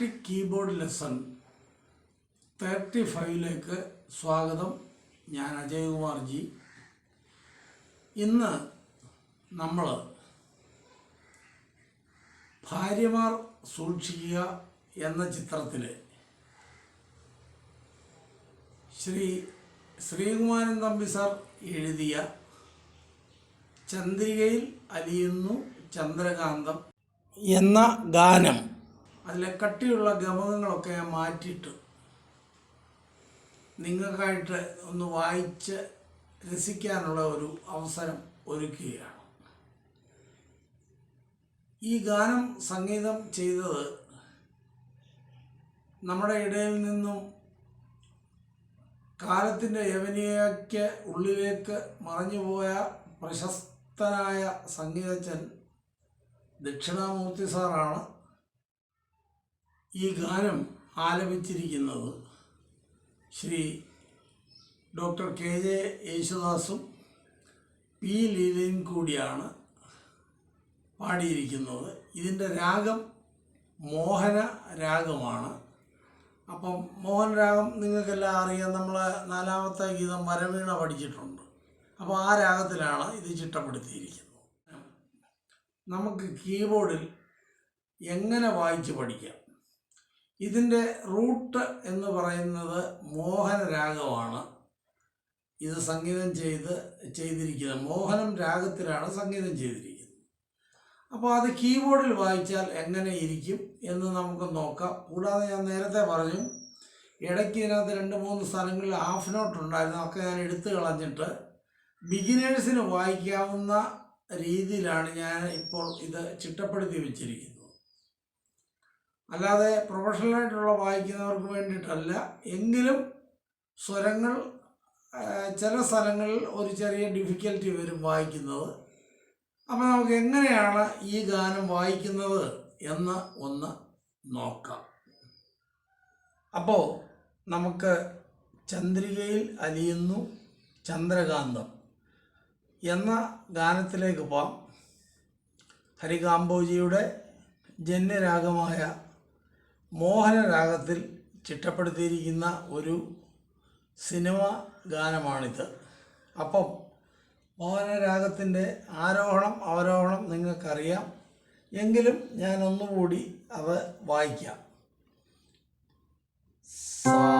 Carnatic keyboard lesson thirty ഫൈവിലേക്ക് സ്വാഗതം. ഞാൻ അജയ്കുമാർ ജി. ഇന്ന് നമ്മൾ ഭാര്യമാർ സൂക്ഷിക്കുക എന്ന ചിത്രത്തിൽ ശ്രീ ശ്രീകുമാരൻ തമ്പി സാർ എഴുതിയ ചന്ദ്രികയിൽ അലിയുന്നു ചന്ദ്രകാന്തം എന്ന ഗാനം. അതിലെ കട്ടിയുള്ള ഗമകങ്ങളൊക്കെ ഞാൻ മാറ്റിയിട്ട് നിങ്ങൾക്കായിട്ട് ഒന്ന് വായിച്ച് രസിക്കാനുള്ള ഒരു അവസരം ഒരുക്കുകയാണ്. ഈ ഗാനം സംഗീതം ചെയ്തത് നമ്മുടെ ഇടയിൽ നിന്നും കാലത്തിന്റെ യവനിയയ്ക്ക് ഉള്ളിലേക്ക് മറഞ്ഞുപോയ പ്രശസ്തനായ സംഗീതജ്ഞൻ ദക്ഷിണാമൂർത്തി സാറാണ്. ഈ ഗാനം ആലപിച്ചിരിക്കുന്നത് ശ്രീ ഡോക്ടർ കെ ജെ യേശുദാസും പി ലീലയും കൂടിയാണ് പാടിയിരിക്കുന്നത്. ഇതിന്റെ രാഗം മോഹന രാഗമാണ്. അപ്പം മോഹൻ രാഗം നിങ്ങൾക്കെല്ലാം അറിയാം നമ്മൾ നാലാമത്തെ ഗീതം വരവീണ പഠിച്ചിട്ടുണ്ട്. അപ്പോൾ ആ രാഗത്തിലാണ് ഇത് ചിട്ടപ്പെടുത്തിയിരിക്കുന്നത്. നമുക്ക് കീബോർഡിൽ എങ്ങനെ വായിച്ച് പഠിക്കാം? ഇതിന്റെ റൂട്ട് എന്ന് പറയുന്നത് മോഹന രാഗമാണ്. ഇത് സംഗീതം ചെയ്ത് ചെയ്തിരിക്കുന്നത് മോഹനം രാഗത്തിലാണ് സംഗീതം ചെയ്തിരിക്കുന്നത്. അപ്പോൾ അത് കീബോർഡിൽ വായിച്ചാൽ എങ്ങനെ ഇരിക്കും എന്ന് നമുക്ക് നോക്കാം. കൂടാതെ ഞാൻ നേരത്തെ പറഞ്ഞു ഇടയ്ക്ക് ഇതിനകത്ത് രണ്ട് മൂന്ന് സ്ഥലങ്ങളിൽ ഹാഫ് നോട്ട് ഉണ്ടായിരുന്നു. ഒക്കെ ഞാൻ എടുത്തു കളഞ്ഞിട്ട് ബിഗിനേഴ്സിന് വായിക്കാവുന്ന രീതിയിലാണ് ഞാൻ ഇപ്പോൾ ഇത് ചിട്ടപ്പെടുത്തി വെച്ചിരിക്കുന്നത്. അല്ലാതെ പ്രൊഫഷണലായിട്ടുള്ള വായിക്കുന്നവർക്ക് വേണ്ടിയിട്ടല്ല. എങ്കിലും സ്വരങ്ങൾ ചില സ്ഥലങ്ങളിൽ ഒരു ചെറിയ ഡിഫിക്കൽറ്റി വരും വായിക്കുന്നത്. അപ്പോൾ നമുക്ക് എങ്ങനെയാണ് ഈ ഗാനം വായിക്കുന്നത് എന്ന് ഒന്ന് നോക്കാം. അപ്പോൾ നമുക്ക് ചന്ദ്രികയിൽ അലിയുന്നു ചന്ദ്രകാന്തം എന്ന ഗാനത്തിലേക്ക് പോകാം ഹരികാംബോജിയുടെ ജന്യരാഗമായ മോഹനരാഗത്തിൽ ചിട്ടപ്പെടുത്തിയിരിക്കുന്ന ഒരു സിനിമ ഗാനമാണിത്. അപ്പം മോഹനരാഗത്തിന്റെ ആരോഹണം അവരോഹണം നിങ്ങൾക്കറിയാം. എങ്കിലും ഞാൻ ഒന്നുകൂടി അത് വായിക്കാം. ഇത്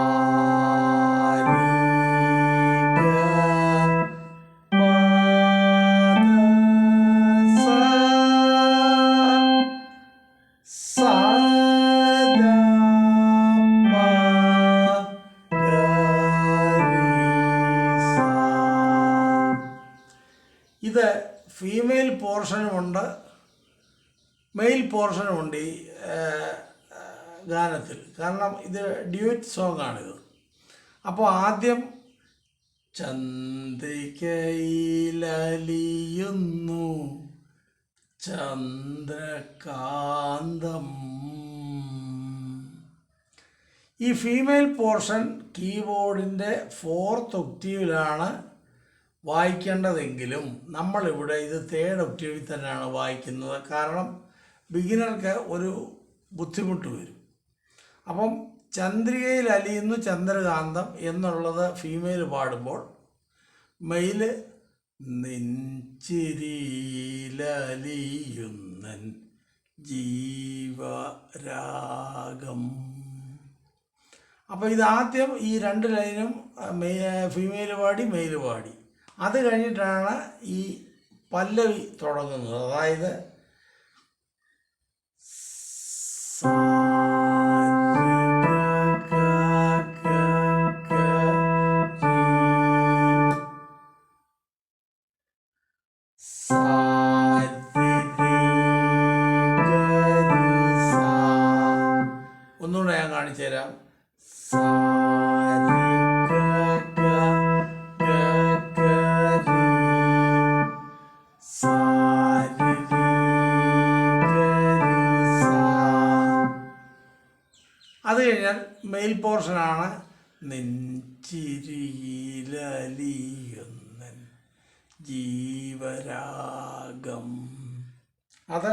പോർഷനുമുണ്ട് ഈ ഗാനത്തിൽ. കാരണം ഇത് ഡ്യൂറ്റ് സോങ് ആണിത് അപ്പോൾ ആദ്യം ചന്ദ്രികയിലലിയുന്നു ചന്ദ്രകാന്തം. ഈ ഫീമെയിൽ പോർഷൻ കീബോർഡിന്റെ ഫോർത്ത് ഒക്റ്റീവിലാണ് വായിക്കേണ്ടതെങ്കിലും നമ്മളിവിടെ ഇത് തേർഡ് ഒക്റ്റീവിൽ തന്നെയാണ് വായിക്കുന്നത്. കാരണം ബിഗിനർക്ക് ഒരു ബുദ്ധിമുട്ട് വരും. അപ്പം ചന്ദ്രികയിൽ അലിയുന്നു ചന്ദ്രകാന്തം എന്നുള്ളത് ഫീമെയിൽ പാടുമ്പോൾ മെയിൽ നെഞ്ചിരിയിലലിയുന്നൻ ജീവരാഗം. അപ്പോൾ ഇതാദ്യം ഈ രണ്ട് ലൈനും ഫീമെയിൽ പാടി മെയിൽ പാടി. അത് കഴിഞ്ഞിട്ടാണ് ഈ പല്ലവി തുടങ്ങുന്നത്. അതായത് ഒന്നുകൂടെ മെയിൽ പോർഷനാണ് നെഞ്ചിരിയിലലിയുന്നൻ ജീവരാഗം അത്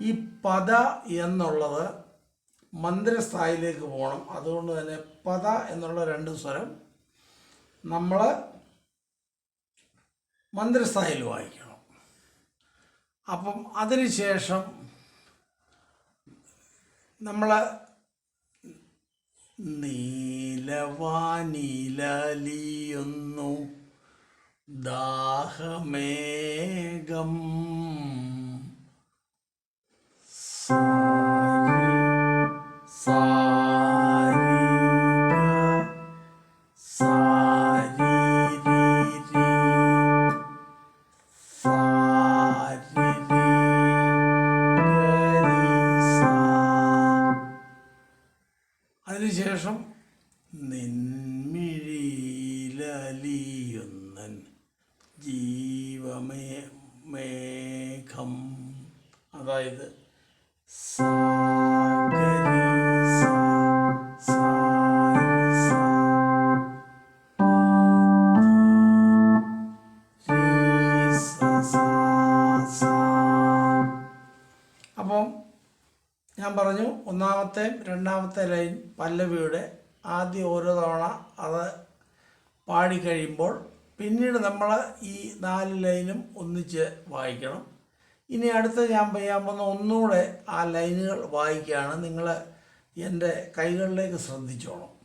ഈ പദ എന്നുള്ളത് മന്ത്രസ്ഥായിലേക്ക് പോകണം. അതുകൊണ്ട് തന്നെ പദ എന്നുള്ള രണ്ട് സ്വരം നമ്മൾ മന്ദിരസ്ഥായിൽ വായിക്കണം. അപ്പം അതിനുശേഷം നമ്മൾ നീലവാനിലലിയുന്നു ദാഹമേഘം സാരി ഒന്നാമത്തെ രണ്ടാമത്തെ ലൈൻ പല്ലവിയുടെ ആദ്യം ഓരോ തവണ അത് പാടിക്കഴിയുമ്പോൾ പിന്നീട് നമ്മൾ ഈ നാല് ലൈനും ഒന്നിച്ച് വായിക്കണം. ഇനി അടുത്ത ഞാൻ ചെയ്യാൻ പോകുന്ന ഒന്നുകൂടെ ആ ലൈനുകൾ വായിക്കുകയാണ്. നിങ്ങൾ എന്റെ കൈകളിലേക്ക് ശ്രദ്ധിച്ചോണം.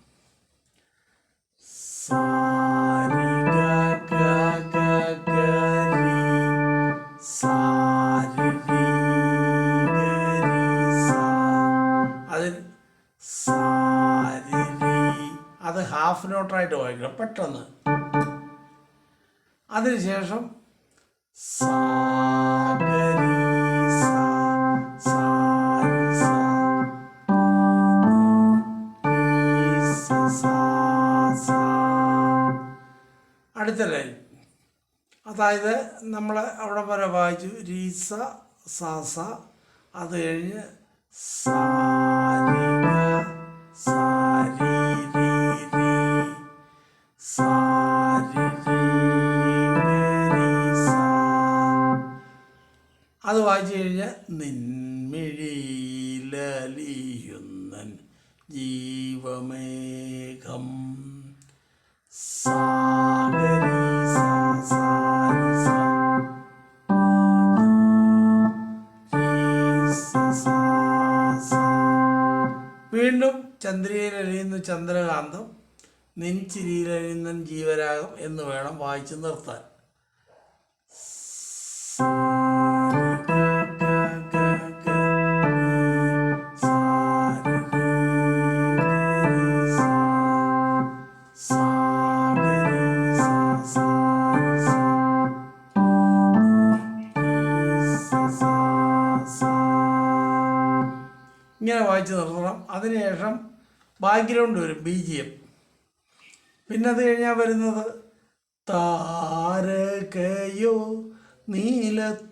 നോട്ടായിട്ട് വായിക്കണം. പെട്ടെന്ന്. അതിനുശേഷം സാ സാ സ സാ സാ. അടുത്ത ലൈൻ. അതായത് നമ്മൾ അവിടെ വരെ വായിച്ചു. രീസ സാസ അത് കഴിഞ്ഞ് സാ സാരി നിൻമിഴിയിലലിയുന്നൻ ജീവമേഘം സാഗരി. വീണ്ടും ചന്ദ്രയിലലിയുന്ന ചന്ദ്രകാന്തം നെഞ്ചിരിയിലലിയുന്ന ജീവരാഗം എന്ന് വേണം വായിച്ചു നിർത്താൻ ഇങ്ങനെ വായിച്ച് നിർത്തണം. അതിനുശേഷം ബാക്ക്ഗ്രൗണ്ട് വരും ബി ജി എം പിന്നെ അത് കഴിഞ്ഞാൽ വരുന്നത് താരകയോ നീലത്താമരയോ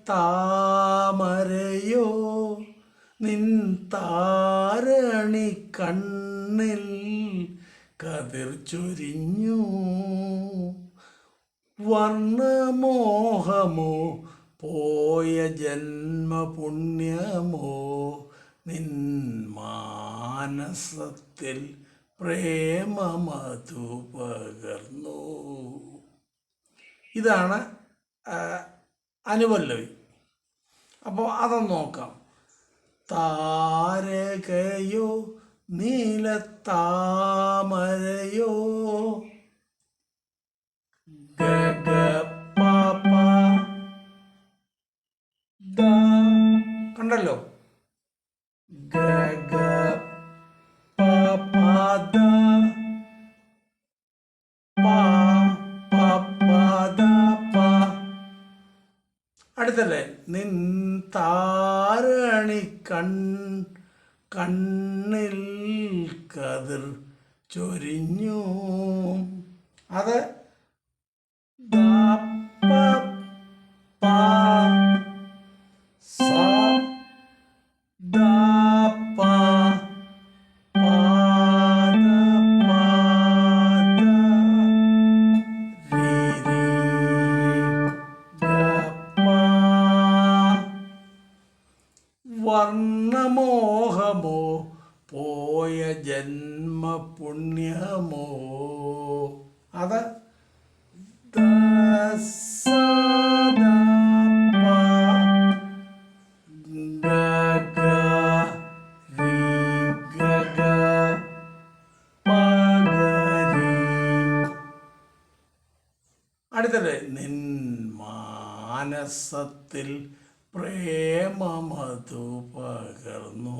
നിൻ താരണി കണ്ണിൽ കതിർ ചൊരിഞ്ഞു. വർണമോഹമോ പോയ ജന്മപുണ്യമോ നിൻ മാനസത്തിൽ പ്രേമമധു പകർന്നു. ഇതാണ് അനുപല്ലവി. അപ്പോൾ അതൊന്ന് നോക്കാം. താരകയോ നീലത്താമരയോ കണ്ടല്ലോ? ഗ ഗ പ പ ദ പ പ പ പ അടുത്തല്ലേ. നിൻ താരണി കൺ കണ്ണിൽ കതിർ ചൊരിഞ്ഞു. അത് പ സ മാനസത്തിൽ പ്രേമമതു പകർന്നു.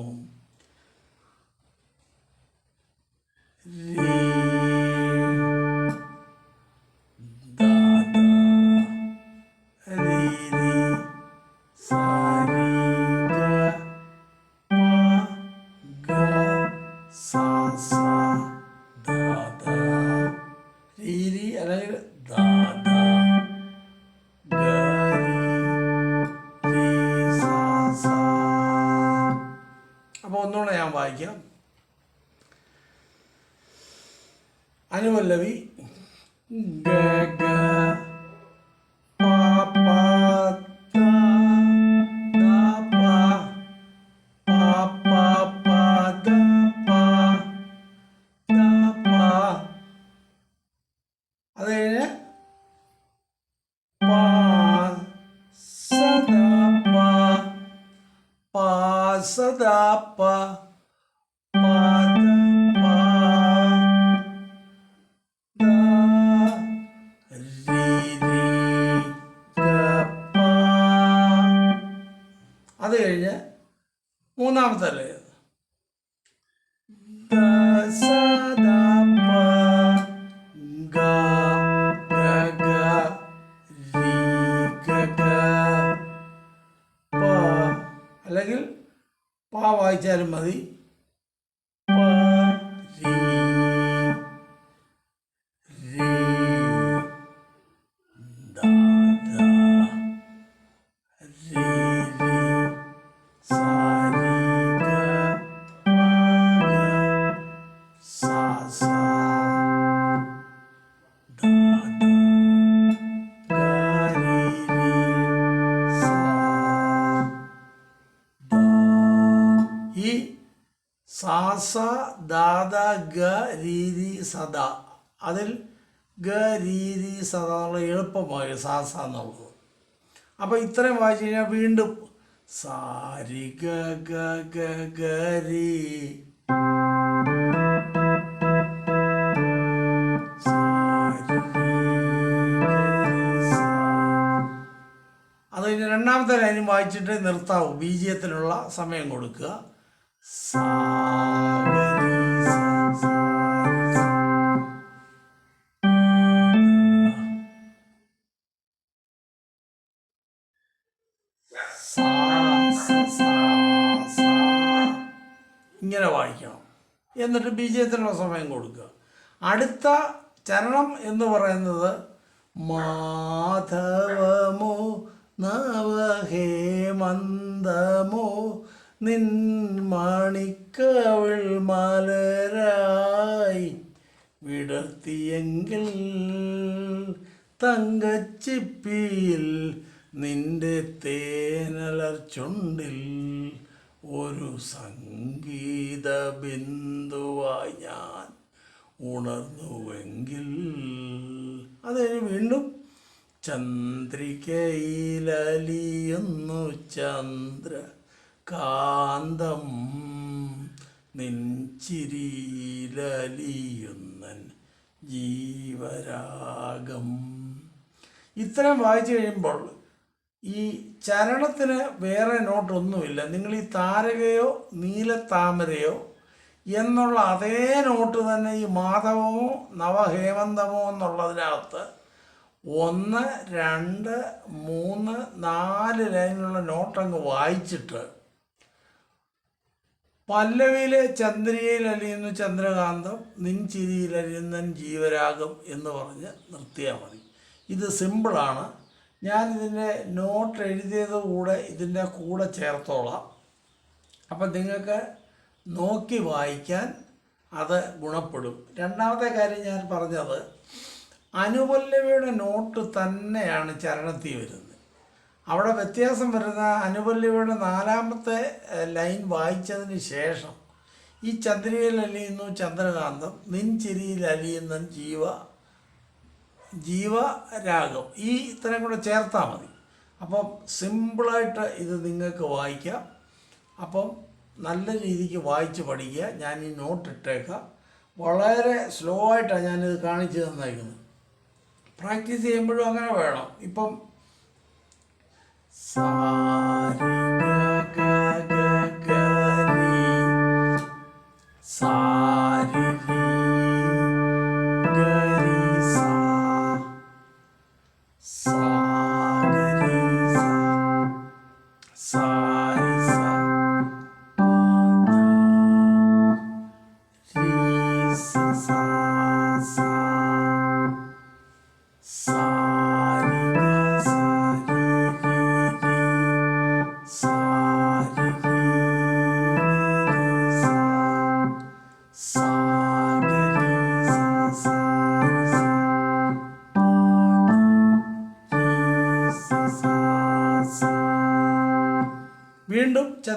Sa, രീതി സദ പ എളുപ്പമായി സാസ എന്നുള്ളത് അപ്പോൾ ഇത്രയും വായിച്ചു കഴിഞ്ഞാൽ വീണ്ടും സാരി ഗ ഗ ഗ ഗരി. അത് കഴിഞ്ഞ് രണ്ടാമത്തെ ലൈനും വായിച്ചിട്ട് നിർത്താവൂ. ബീജിയത്തിനുള്ള സമയം കൊടുക്കുക. സാ, വായിക്കണം. എന്നിട്ട് ബീജയത്തിനുള്ള സമയം കൊടുക്കുക. അടുത്ത ചരണം എന്ന് പറയുന്നത് മാധവമോ നവഹേമന്തമോ നിൻ മണിക്കവിൾ മലരായി വിടർത്തിയെങ്കിൽ തങ്കച്ചിപ്പിയിൽ നിന്റെ തേനലർ ചുണ്ടിൽ ഒരു സംഗീത ബിന്ദുവായി ഞാൻ ഉണർന്നുവെങ്കിൽ അതിന് വീണ്ടും ചന്ദ്രികയിലലിയുന്നു ചന്ദ്ര കാന്തം നെഞ്ചിരിയിലലിയുന്നൻ ജീവരാഗം. ഇത്രയും വായിച്ചു കഴിയുമ്പോൾ ഈ ചരണത്തിന് വേറെ നോട്ടൊന്നുമില്ല. നിങ്ങൾ ഈ താരകയോ നീലത്താമരയോ എന്നുള്ള അതേ നോട്ട് തന്നെ ഈ മാധവമോ നവഹേമന്തമോ എന്നുള്ളതിനകത്ത് ഒന്ന് രണ്ട് മൂന്ന് നാല് ലൈനിലുള്ള നോട്ടങ്ങ് വായിച്ചിട്ട് പല്ലവിയിലെ ചന്ദ്രികയിൽ അലിയുന്നു ചന്ദ്രകാന്തം നിൻ ചിരിയിൽ അലിയുന്നൻ ജീവരാഗം എന്ന് പറഞ്ഞ് നിർത്തിയാൽ മതി. ഇത് സിമ്പിളാണ്. ഞാൻ ഇതിന്റെ നോട്ട് എഴുതിയത് കൂടെ ഇതിന്റെ കൂടെ ചേർത്തോളാം. അപ്പം നിങ്ങൾക്ക് നോക്കി വായിക്കാൻ അത് ഗുണപ്പെടും. രണ്ടാമത്തെ കാര്യം ഞാൻ പറഞ്ഞത് അനുപല്ലവിയുടെ നോട്ട് തന്നെയാണ് ചരണത്തിൽ വരുന്നത്. അവിടെ വ്യത്യാസം വരുന്ന അനുപല്ലവിയുടെ നാലാമത്തെ ലൈൻ വായിച്ചതിന് ശേഷം ഈ ചന്ദ്രികയിൽ അലിയുന്നു ചന്ദ്രകാന്തം നിൻ ചിരിയിൽ അലിയുന്ന ജീവ ജീവരാഗം. ഈ ഇത്രയും കൂടെ ചേർത്താൽ മതി. അപ്പം സിമ്പിളായിട്ട് ഇത് നിങ്ങൾക്ക് വായിക്കാം. അപ്പം നല്ല രീതിക്ക് വായിച്ച് പഠിക്കുക. ഞാൻ ഈ നോട്ട് ഇട്ടേക്കാം. വളരെ സ്ലോ ആയിട്ടാണ് ഞാനിത് കാണിച്ചു തന്നേക്കുന്നത്. പ്രാക്ടീസ് ചെയ്യുമ്പോഴും അങ്ങനെ വേണം. ഇപ്പം സാരി ഗ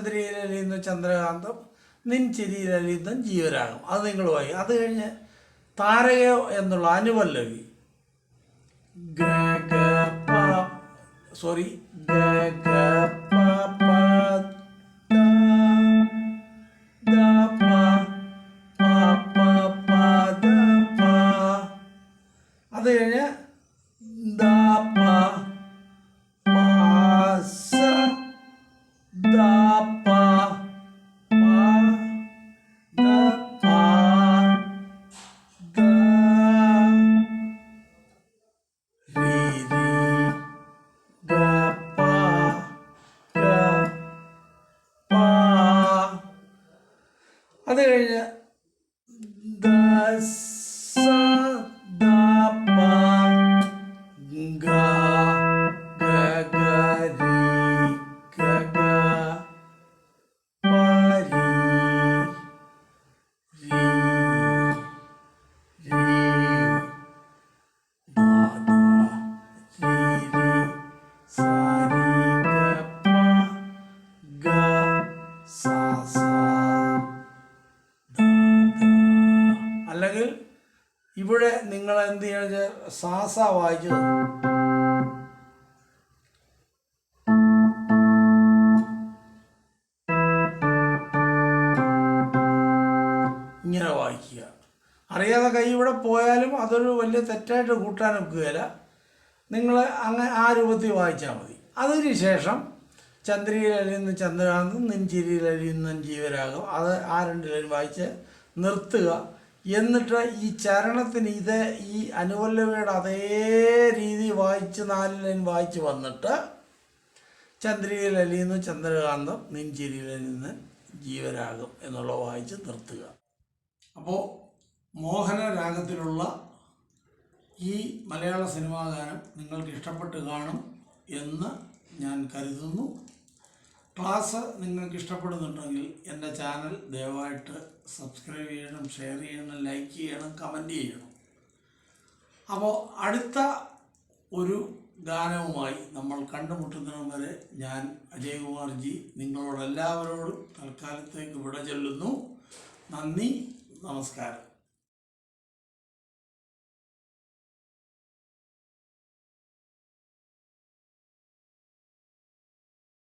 ചന്ദ്രയിലലിയുന്ന ചന്ദ്രകാന്തം നിൻ ചിരിയിലലിയുന്ന ജീവരാഗം. അത് നിങ്ങൾ വായി അത് കഴിഞ്ഞ് താരകയോ എന്നുള്ള അനുപല്ലവി. സോറി ദ വായിച്ചു ഇങ്ങനെ വായിക്കുക. അറിയാതെ കൈ ഇവിടെ പോയാലും അതൊരു വലിയ തെറ്റായിട്ട് കൂട്ടാൻ ഒക്കുകയില്ല നിങ്ങൾ അങ്ങനെ ആ രൂപത്തിൽ വായിച്ചാൽ മതി. അതിന് ശേഷം ചന്ദ്രയിൽ അലിയുന്ന ചന്ദ്രകാന്തം നെഞ്ചിരിയിൽ അലിയുന്ന ജീവരാഗം. അത് ആ രണ്ട് ലൈൻ വായിച്ച് നിർത്തുക. എന്നിട്ട് ഈ ചരണത്തിന് ഇത് ഈ അനുപല്ലവിയുടെ അതേ രീതി വായിച്ച് നാല് ലൈൻ വായിച്ച് വന്നിട്ട് ചന്ദ്രികയിൽ അലിയുന്നു ചന്ദ്രകാന്തം നെഞ്ചിരിയിൽ അലിയുന്ന ജീവരാഗം എന്നുള്ള വായിച്ച് നിർത്തുക. അപ്പോൾ മോഹന രാഗത്തിലുള്ള ഈ മലയാള സിനിമാ ഗാനം നിങ്ങൾക്ക് ഇഷ്ടപ്പെട്ട് കാണും എന്ന് ഞാൻ കരുതുന്നു. ക്ലാസ് നിങ്ങൾക്ക് ഇഷ്ടപ്പെടുന്നുണ്ടെങ്കിൽ എന്റെ ചാനൽ ദയവായിട്ട് സബ്സ്ക്രൈബ് ചെയ്യണം ഷെയർ ചെയ്യണം ലൈക്ക് ചെയ്യണം കമന്റ് ചെയ്യണം. അപ്പോൾ അടുത്ത ഒരു ഗാനവുമായി നമ്മൾ കണ്ടുമുട്ടുന്നതിന് വരെ ഞാൻ അജയകുമാർജി നിങ്ങളോടെല്ലാവരോടും തൽക്കാലത്തേക്ക് വിട ചൊല്ലുന്നു. നന്ദി നമസ്കാരം.